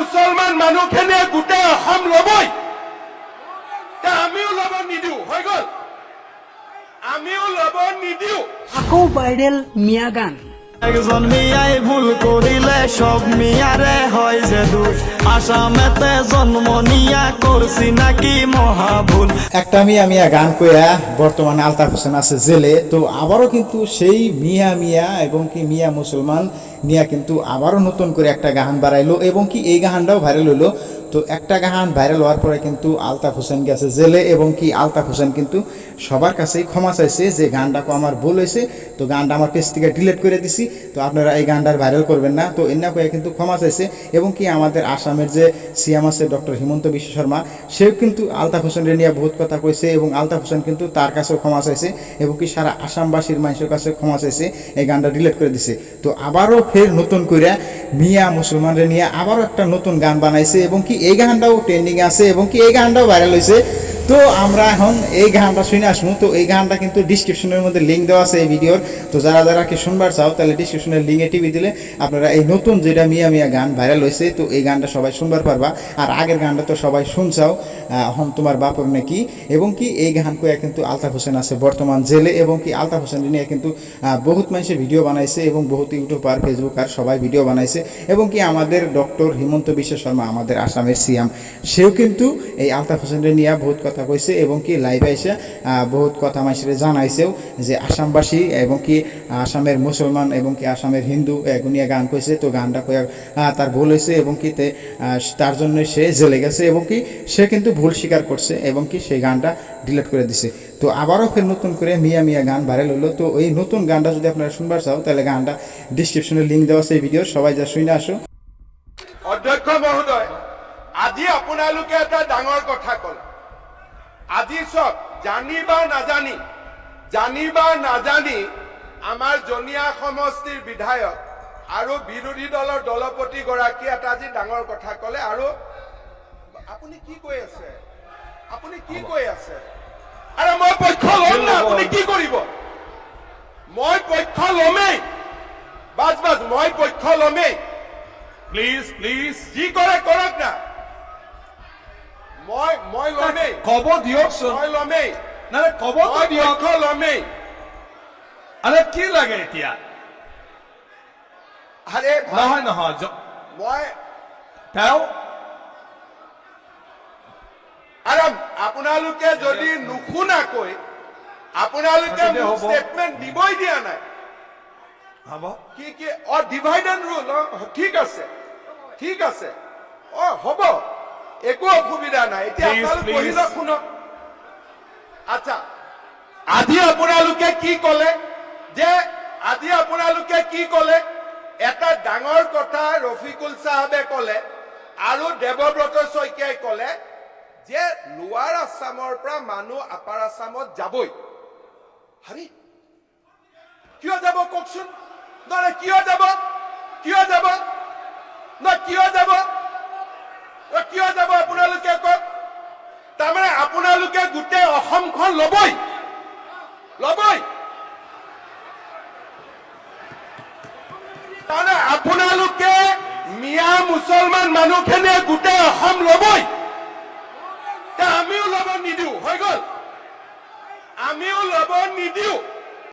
মুছলমান মানুহখিনিয়ে গোটেই অসম ল'বই। তে আমিও ল'ব নিদিওঁ হৈ গ'ল। আমিও ল'ব নিদিওঁ। আকৌ ভাইৰেল মিয়া গান। একজন মিয়াই ভুল করিলে সব মিয়ারে হয় যে দোষ আসামেতে জন্ম নিয়া করছি নাকি মহাভুল। একটা মিয়া মিয়া গান কইয়া বর্তমানে আলতাফ হোসেন আছে জেলে, তো আবারও কিন্তু সেই মিয়া মিয়া এবং কি মিয়া মুসলমান মিয়া কিন্তু আবারও নতুন করে একটা গান বাড়াইলো এবং কি এই গানটাও ভাইরাল হইল। তো একটা গান ভাইরাল হওয়ার পরে কিন্তু আলতাফ হোসেন গেছে জেলে এবং কি আলতাফ হোসেন কিন্তু সবার কাছেই ক্ষমা চাইছে যে গানটাকে আমার ভুল হয়েছে। তো গানটা আমার পেজ থেকে ডিলিট করে দিছি। তো আপনারা এই গানটার ভাইরাল করবেন না। তো এনা কয়ে কিন্তু ক্ষমা চাইছে এবং কি আমাদের আসামের যে সিএম আছে ডক্টর হিমন্ত বিশ্ব শর্মা, সেও কিন্তু আলতাফ হোসেনের নিয়ে বহুত কথা কইছে এবং আলতাফ হোসেন কিন্তু তার কাছেও ক্ষমা চাইছে এবং কি সারা আসামবাসীর মানুষের কাছে ক্ষমা চাইছে এই গানটা ডিলিট করে দিছে। তো আবারও ফের নতুন করে মিয়া মুসলমানদের নিয়ে আবারও একটা নতুন গান বানাইছে এবং কি এই গানটাও ট্রেন্ডিং আছে এবং কি এই গানটাও ভাইরাল হয়েছে তো আমরা এখন এই গানটা শুনে আসব। তো এই গানটা কিন্তু ডিসক্রিপশনের মধ্যে লিঙ্ক দেওয়া আছে এই ভিডিওর তো যারা যারা কি শুনবার চাও, তাহলে ডিসক্রিপশনের লিঙ্কে টিভি দিলে আপনারা এই নতুন যেটা মিয়া মিয়া গান ভাইরাল হয়েছে তো এই গানটা সবাই শুনবার পারবা। আর আগের গানটা তো সবাই শুনছাও। হম তোমার বাপর নাকি এবং কি এই গান কয়া কিন্তু আলতাফ হোসেন আছে বর্তমান জেলে এবং কি আলতাফ হোসেন নিয়ে কিন্তু বহুত মানুষের ভিডিও বানাইছে এবং বহুত ইউটিউবার ফেসবুক আর সবাই ভিডিও বানাইছে এবং কি আমাদের ডক্টর হিমন্ত বিশ্ব শর্মা, আমাদের আসামের সিএম সেও কিন্তু এই আলতাফ হোসেনের নিয়ে বহুত কথা কইছে এবং কি লাইভে এসে বহুত কথা মানুষের জানাইছেও যে আসামবাসী এবং কি আসামের মুসলমান এবং কি আসামের হিন্দু এগুনিয়া গান কইছে, তো গানটা কয়া তার ভুল হয়েছে এবং কি তার জন্য সে জেলে গেছে এবং কি সে কিন্তু ভুল স্বীকার করছে এবং কি সেই গানটা ডিলিট করে দিছে। তো আবারও ফের নতুন করে মিয়া মিয়া গান ভাইরাল হলো। তো এই নতুন গানটা যদি আপনারা শুনবার চাও, তাহলে গানটা ডিসক্রিপশনে লিঙ্ক দেওয়া আছে এই ভিডিও সবাই যা শুনে আসো। অধ্যক্ষ মহোদয়, আজি আপোনালোকে এটা ডাঙৰ কথা কল। আজি চাওক জানি বা নাজানি, জানি বা নাজানি, আমাৰ জনীয়া সমষ্টিৰ বিধায়ক আৰু বিৰোধী দলৰ দলপতি গৰাকীয়ে এটা আজি ডাঙৰ কথা ক'লে আৰু আপুনি কি কৈ আছে? আপুনি কি কৈ আছে? আৰে মই পক্ষ ল'ম না আপুনি কি কৰিব? মই পক্ষ ল'মেই বাছ বাছ মই পক্ষ ল'মেই প্লিজ প্লিজ যি কৰে কৰক না। মই মই ল'মেই। ক'ব দিয়কচোন। মই ল'মেই। নাই নাই, ক'বতো দিয়ক। ল'মেই আৰে কি লাগে এতিয়া? ভাই, নহয় নহয় মই তেওঁ আৰে আপোনালোকে যদি নুশুনাকৈ আপোনালোকে মোক। ষ্টেটমেণ্ট দিবই দিয়া নাই। হ'ব। কি কি? অ ডিভাইড এণ্ড ৰুল ঠিক আছে। ঠিক আছে। অ হ'ব। একো অসুবিধা নাই। এতিয়া আপোনালোক please. লওক শুনক। আচ্ছা আজি আপোনালোকে কি ক'লে? যে আজি আপোনালোকে কি ক'লে? এটা ডাঙৰ কথা ৰফিকুল চাহাবে ক'লে আৰু দেৱব্ৰত শইকীয়াই ক'লে যে লোৱাৰ আছামৰ পৰা মানুহ আপাৰ আছামত যাবই। হাৰি কিয় যাব কওকচোন? নহয় কিয় যাব? কিয় যাব? নহয় কিয় যাব? কিয় যাব আপোনালোকে কওক? তাৰমানে আপোনালোকে গোটেই অসমখন ল'বই। ল'বই। তাৰমানে আপোনালোকে মিয়া মুছলমান মানুহখিনিয়ে গোটেই অসম ল'ব। নিদিওঁ হৈ গ'ল। আমিও ল'ব নিদিওঁ।